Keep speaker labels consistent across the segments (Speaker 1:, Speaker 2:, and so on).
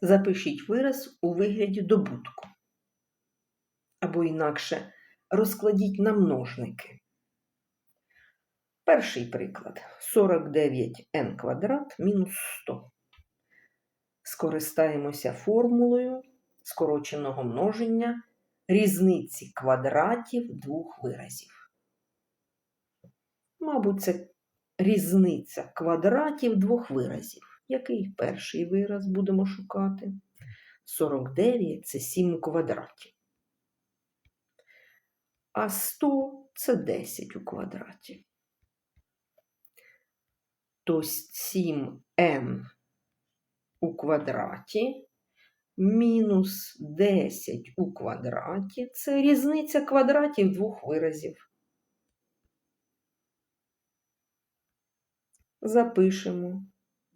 Speaker 1: Запишіть вираз у вигляді добутку. Або інакше розкладіть на множники. Перший приклад 49n квадрат мінус 100. Скористаємося формулою скороченого множення різниці квадратів двох виразів. Мабуть, це різниця квадратів двох виразів. Який перший вираз будемо шукати? 49 це 7 у квадраті. А 100 це 10 у квадраті. То 7n у квадраті мінус 10 у квадраті це різниця квадратів двох виразів. Запишемо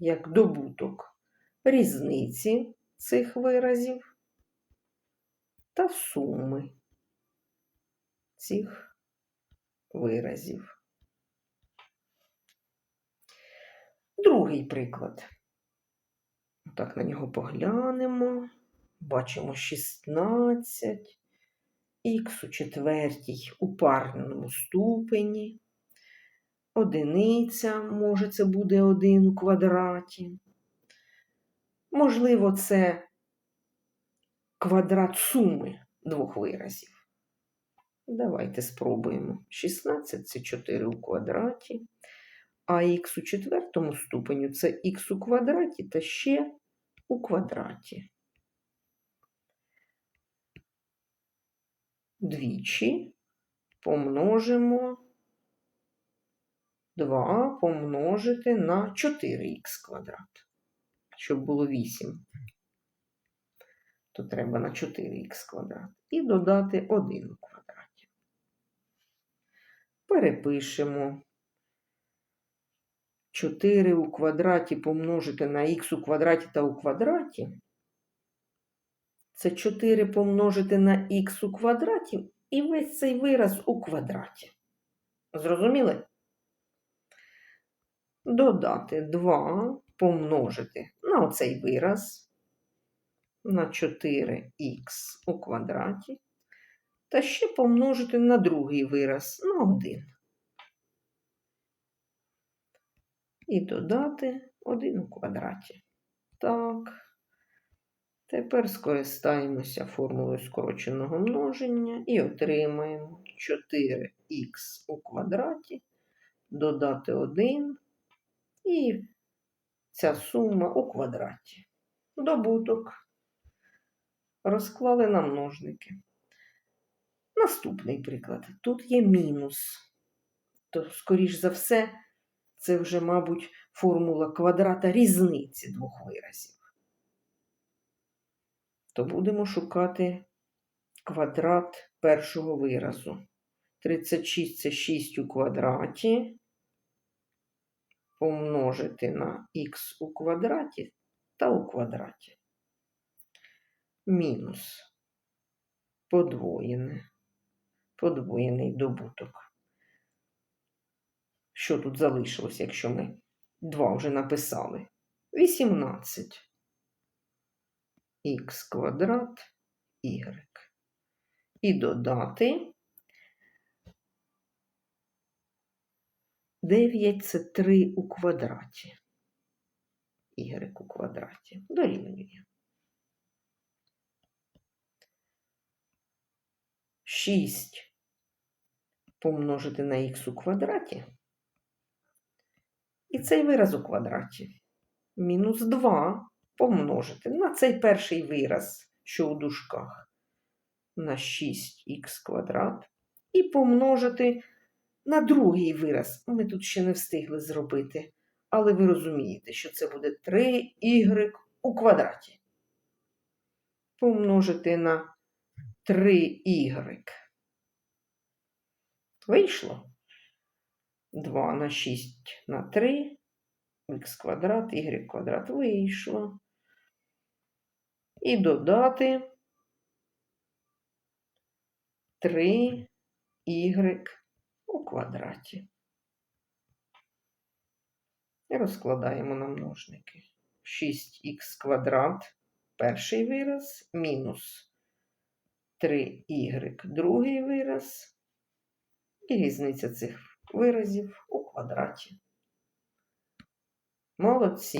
Speaker 1: як добуток різниці цих виразів та суми цих виразів. Другий приклад. Так на нього поглянемо. Бачимо 16, х у четвертій у парному ступені. Одиниця, може, це буде 1 у квадраті. Можливо, це квадрат суми двох виразів. Давайте спробуємо. 16 це 4 у квадраті, а х у четвертому ступеню це х у квадраті та ще у квадраті. Двічі помножимо 2 помножити на 4х квадрат. Щоб було 8, то треба на 4х квадрат. І додати 1 у квадраті. Перепишемо 4 у квадраті помножити на х у квадраті та у квадраті. Це 4 помножити на х у квадраті і весь цей вираз у квадраті. Зрозуміли? Додати 2 помножити на оцей вираз на 4х у квадраті. Та ще помножити на другий вираз на 1. І додати 1 у квадраті. Так. Тепер скористаємося формулою скороченого множення і отримаємо 4х у квадраті, додати 1 і ця сума у квадраті. Добуток. Розклали на множники. Наступний приклад. Тут є мінус. То, скоріш за все, це вже, мабуть, формула квадрата різниці двох виразів. То будемо шукати квадрат першого виразу. 36 це 6 у квадраті. Помножити на х у квадраті та у квадраті. Мінус подвоєне, подвоєний добуток. Що тут залишилось, якщо ми 2 вже написали? 18 х квадрат y. І додати 9 це 3 у квадраті. Y у квадраті дорівнює. 6 помножити на х у квадраті. І цей вираз у квадраті. Мінус 2 помножити на цей перший вираз, що у дужках, на 6х квадрат, і помножити на другий вираз. Ми тут ще не встигли зробити, але ви розумієте, що це буде 3y у квадраті. Помножити на 3y. Вийшло 2 на 6 на 3, х квадрат, y квадрат вийшло. І додати 3y у квадраті. І розкладаємо на множники. 6х квадрат перший вираз мінус 3y другий вираз і різниця цих виразів у квадраті. Молодці.